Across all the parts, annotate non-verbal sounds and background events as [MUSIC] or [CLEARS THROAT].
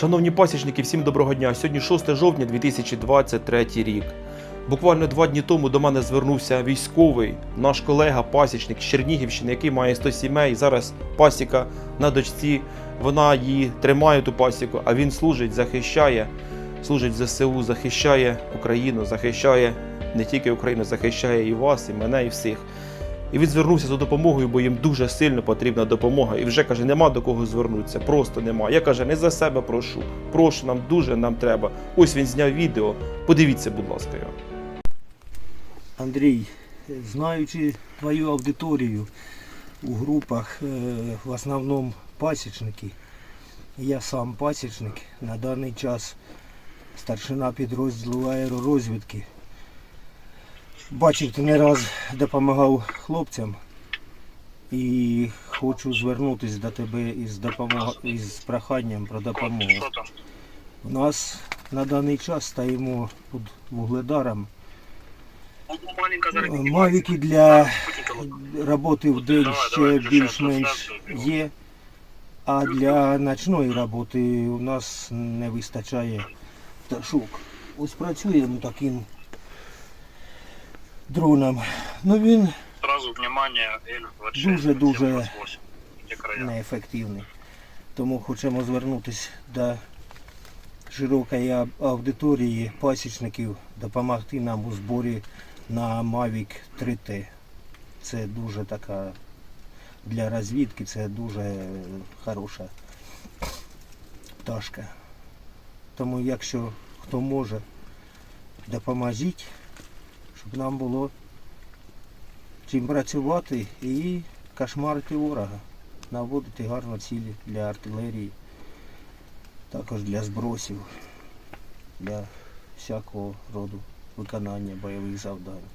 Шановні пасічники, всім доброго дня. Сьогодні 6 жовтня 2023 рік. Буквально два дні тому до мене звернувся військовий, наш колега, пасічник з Чернігівщини, який має 100 сімей. Зараз пасіка на дочці. Вона її тримає ту пасіку, а він служить, захищає, служить ЗСУ, захищає Україну, захищає не тільки Україну, захищає і вас, і мене, і всіх. І він звернувся за допомогою, бо їм дуже сильно потрібна допомога. І вже каже, нема до кого звернутися, просто нема. Я каже, не за себе прошу. Прошу, нам дуже нам треба. Ось він зняв відео. Подивіться, будь ласка, його. Андрій, знаючи твою аудиторію у групах, е, в основному пасічники, я сам пасічник, на даний час старшина підрозділу аеророзвідки. Бачив, ти не раз допомагав хлопцям і хочу звернутися до тебе із, допомог... із проханням про допомогу. У нас на даний час стоїмо під вугледаром. Ну, зараз. Мавіки для роботи в день ще більш-менш є, а для ночної роботи у нас не вистачає пташок. Ось працюємо таким дроном. Ну він Сразу внимание, L26. Дуже-дуже 728. Где края? неефективний. Тому хочемо звернутися до широкої аудиторії пасічників, допомогти нам у зборі на Mavic 3T. Це дуже така для розвідки, це дуже е, хороша пташка. Тому якщо хто може, допоможіть, щоб нам було чим працювати і кошмарити ворога наводити гарно цілі для артилерії, також для збросів, для всякого роду виконання бойових завдань.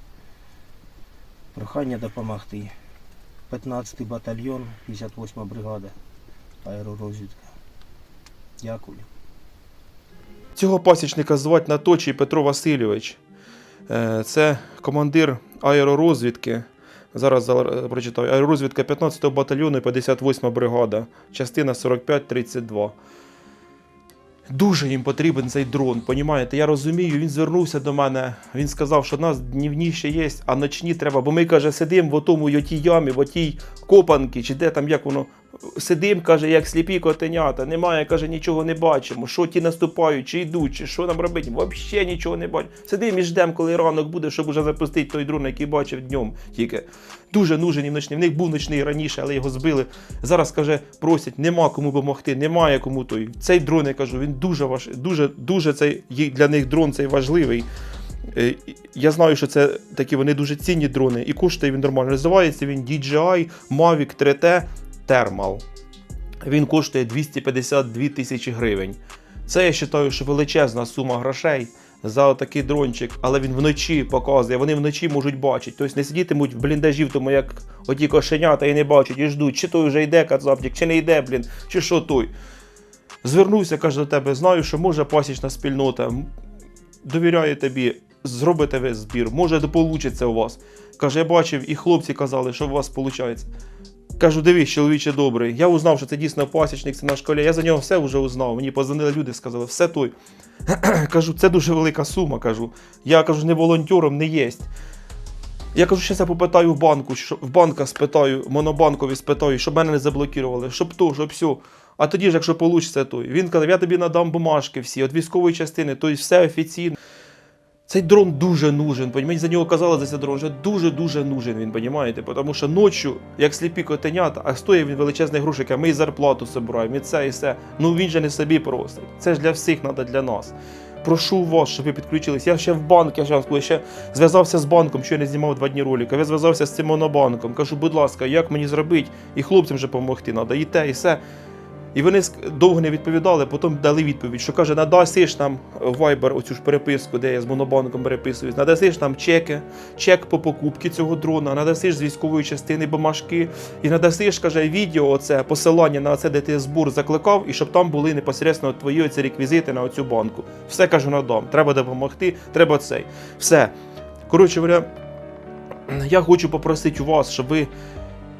Прохання допомогти. 15-й батальйон, 58 бригада, аеророзвідка. Дякую. Цього пасічника звати Наточий Петро Васильович. Е, Це командир аеророзвідки. Зараз прочитаю. Аеророзвідка 15-го батальйону, 58 бригада, частина 45-32. Дуже їм потрібен цей дрон, понімаєте? Я розумію, він звернувся до мене. Він сказав, що нас днівні ще є, а ночні треба. Бо ми, каже, сидимо в отому ямі, в отій копанці, чи де там як воно. Сидим, каже, як сліпі котенята. Немає, каже, нічого не бачимо. Що ті наступають, чи йдуть, чи що нам робити? Взагалі нічого не бачимо. Сидимо і ждемо, коли ранок буде, щоб уже запустити той дрон, який бачив днем тільки. Дуже нужен і ночний. В них був ночний раніше, але його збили. Зараз каже, просять, нема кому допомогти, немає кому той. Цей дрон, я кажу, він дуже важ... дуже, дуже цей для них дрон цей важливий. Е, Я знаю, що це такі вони дуже цінні дрони, і коштує він нормально. Називається він DJI Mavic 3T Thermal. Він коштує 252 тисячі гривень. Це я вважаю, що величезна сума грошей за такий дрончик, але він вночі показує, вони вночі можуть бачити. Тобто не сидітимуть в бліндажі, тому як оті кошенята і не бачать, і ждуть, чи той вже йде кацапчик, чи не йде, блін, чи що той. Звернувся, каже до тебе, знаю, що може пасічна спільнота, довіряю тобі, зробите ви збір, може вийде у вас. Каже, я бачив, і хлопці казали, що у вас виходить. Кажу, дивись, чоловіче добрий. Я узнав, що це дійсно пасічник, це наш колега. Я за нього все вже узнав. Мені позвонили люди, сказали, все той. [CLEARS THROAT] кажу, це дуже велика сума. кажу. Я кажу, не волонтером не єсть. Я кажу, що я попитаю в банку, що в банка спитаю, монобанкові спитаю, щоб мене не заблокували, щоб то, щоб все. А тоді ж, якщо вийде, то він казав, я тобі надам бумажки всі, від військової частини, тобто все офіційно. Цей дрон дуже нужен, понімаєте, за нього казали за цей дрон, що дуже-дуже нужен він, понімаєте? Тому що ночі, як сліпі котенята, а стоїть він величезний грошик, а ми і зарплату збираємо, і це, і все. Ну він же не собі просить. Це ж для всіх треба, для нас. Прошу вас, щоб ви підключились. Я ще в банк, я ж вам ще зв'язався з банком, що я не знімав два дні ролика. Я зв'язався з цим монобанком. Кажу, будь ласка, як мені зробити? І хлопцям вже допомогти треба, і те, і все. І вони довго не відповідали, потім дали відповідь, що каже, надасиш нам в Viber оцю ж переписку, де я з монобанком переписуюсь, надасиш нам чеки, чек по покупці цього дрона, надасиш з військової частини бумажки, і надасиш, каже, відео, оце посилання на це, де ти збор закликав, і щоб там були непосередньо твої оці реквізити на оцю банку. Все кажу, надам. Треба допомогти, треба цей. Все. Коротше говоря, я хочу попросити у вас, щоб ви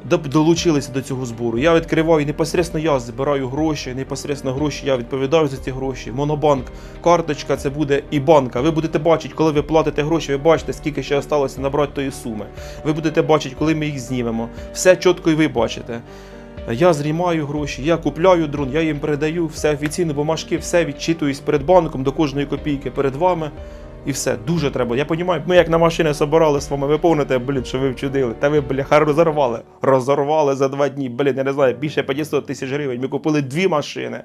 долучилися до цього збору. Я відкриваю непосередньо я збираю гроші, непосередньо гроші я відповідаю за ці гроші. Монобанк, карточка це буде і банка. Ви будете бачити, коли ви платите гроші, ви бачите, скільки ще залишилося набрати тої суми. Ви будете бачити, коли ми їх знімемо. Все чітко і ви бачите. Я знімаю гроші, я купляю дрон, я їм передаю, все офіційно, бумажки, все відчитуюсь перед банком до кожної копійки перед вами. І все, дуже треба. Я розумію, ми як на машини собирали з вами, ви повните, блін, що ви вчудили. Та ви, бляха, розорвали. Розорвали за два дні. Блін, я не знаю, більше 500 тисяч гривень. Ми купили дві машини.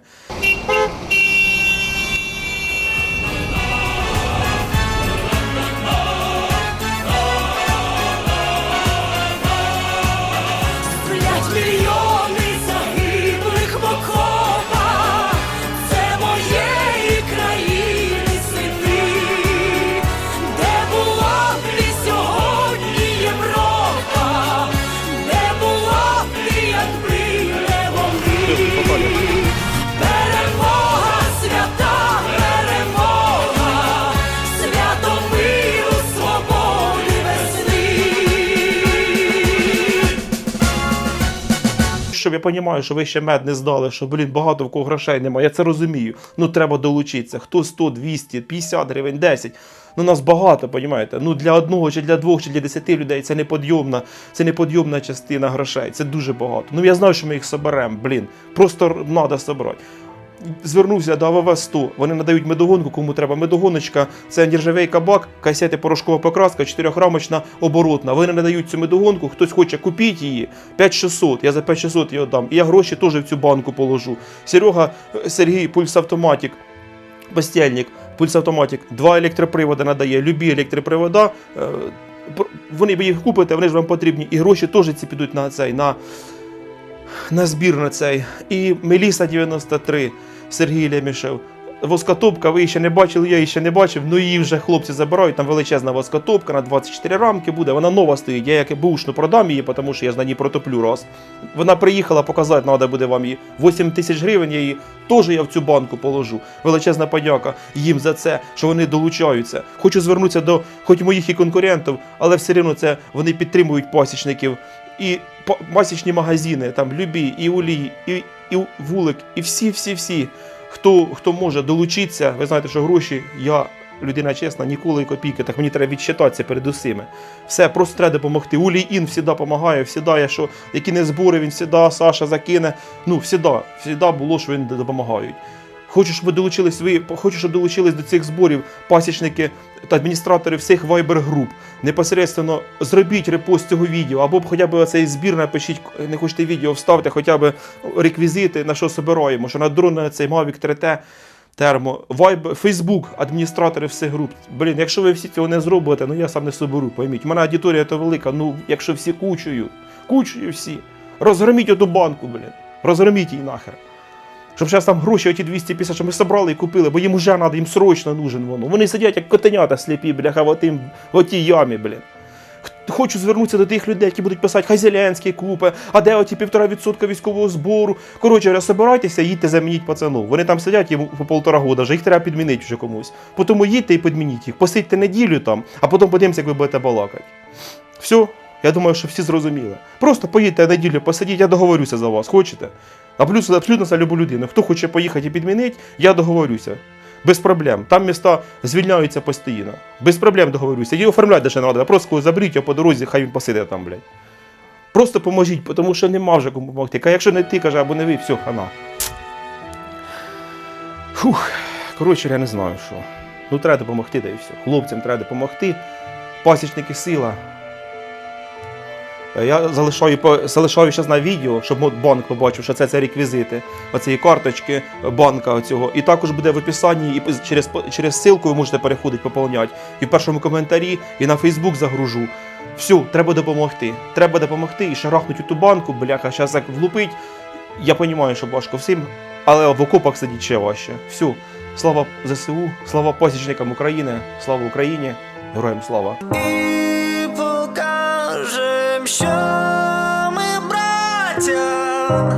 Я розумію, що ви ще мед не здали, що, блін, багато в кого грошей немає. Я це розумію. Ну треба долучитися. Хто 100, 200, 50 гривень, 10. Ну нас багато, розумієте? Ну для одного, чи для двох, чи для десяти людей це неподйомна, це неподйомна частина грошей. Це дуже багато. Ну я знаю, що ми їх соберемо, блін. Просто треба собрати. Звернувся до АВВ 100. Вони надають медогонку, кому треба. Медогоночка це нержавейка бак, касети порошкова покраска, 4-рамочна оборотна. Вони надають цю медогонку, хтось хоче купити її 5600. Я за 5600 її дам. І я гроші теж в цю банку положу. Серега е, Сергій, пульс автоматик, постельник, пульс автоматик, два електроприводи надає, любі електропривода. е, Вони їх купите, вони ж вам потрібні. І гроші теж ці підуть на цей. на на збір на цей. І Меліса 93, Сергій Лемішев. Воскотопка, ви ще не бачили, я її ще не бачив, ну її вже хлопці забирають, там величезна воскотопка на 24 рамки буде, вона нова стоїть. Я як бушну продам її, тому що я ж на ній протоплю раз. Вона приїхала показати, треба буде вам її. 8 тисяч гривень я її теж я в цю банку положу. Величезна подяка їм за це, що вони долучаються. Хочу звернутися до хоч моїх і конкурентів, але все одно це вони підтримують пасічників і пасічні магазини, там любі, і Улій, і, і вулик, і всі, всі, всі, хто, хто може долучитися. Ви знаєте, що гроші я. Людина чесна, ніколи і копійки, так мені треба відчитатися перед усіми. Все, просто треба допомогти. Улій Ін завжди допомагає, завжди, що які не збори, він завжди, Саша закине. Ну, завжди, завжди було, що він допомагають. Хочу, щоб ви долучились ви, хочу, щоб долучились до цих зборів пасічники та адміністратори всіх вайбер-груп. Непосередньо зробіть репост цього відео, або хоча б цей збір напишіть, не хочете відео, вставте хоча б реквізити, на що собираємо, що на дрон цей Mavic 3T, термо, вайб, Фейсбук, адміністратори всіх груп. Блін, якщо ви всі цього не зробите, ну я сам не соберу, пойміть. У мене аудиторія то велика, ну якщо всі кучою, кучою всі, розгроміть оту банку, блін, розгроміть її нахер. Щоб зараз там гроші оті 250, що ми собрали і купили, бо їм уже треба, їм срочно нужен воно. Вони сидять як котенята сліпі, бляха, в, отим, в отій ямі, блін. Хочу звернутися до тих людей, які будуть писати, хай Зеленський купе, а де оті півтора відсотка військового збору. Коротше, собирайтеся, їдьте замініть пацану. Вони там сидять їм по полтора года, вже їх треба підмінити вже комусь. Тому їдьте і підмініть їх, посидьте неділю там, а потім подивимося, як ви будете балакати. Все, я думаю, що всі зрозуміли. Просто поїдьте неділю, посидіть, я договорюся за вас. Хочете? А плюс абсолютно за любу людину. Хто хоче поїхати і підмінити, я договорюся. Без проблем. Там міста звільняються постійно. Без проблем договорюся. Її оформляти даже не. Просто коли заберіть його по дорозі, хай він посиде там, блядь. Просто поможіть, тому що нема вже кому допомогти. А якщо не ти, каже, або не ви, все, хана. Фух. Коротше, я не знаю, що. Ну, треба допомогти, да і все. Хлопцям треба допомогти. Пасічники сила. Е, Я залишаю, по- залишаю зараз на відео, щоб банк побачив, що це, це реквізити оцієї карточки банка оцього. І також буде в описанні, і через, через ссылку ви можете переходити, поповняти. І в першому коментарі, і на Фейсбук загружу. Все, треба допомогти. Треба допомогти і шарахнуть у ту банку, бляха, зараз як влупить. Я розумію, що важко всім, але в окопах сидіть ще важче. Все, слава ЗСУ, слава пасічникам України, слава Україні, героям слава. І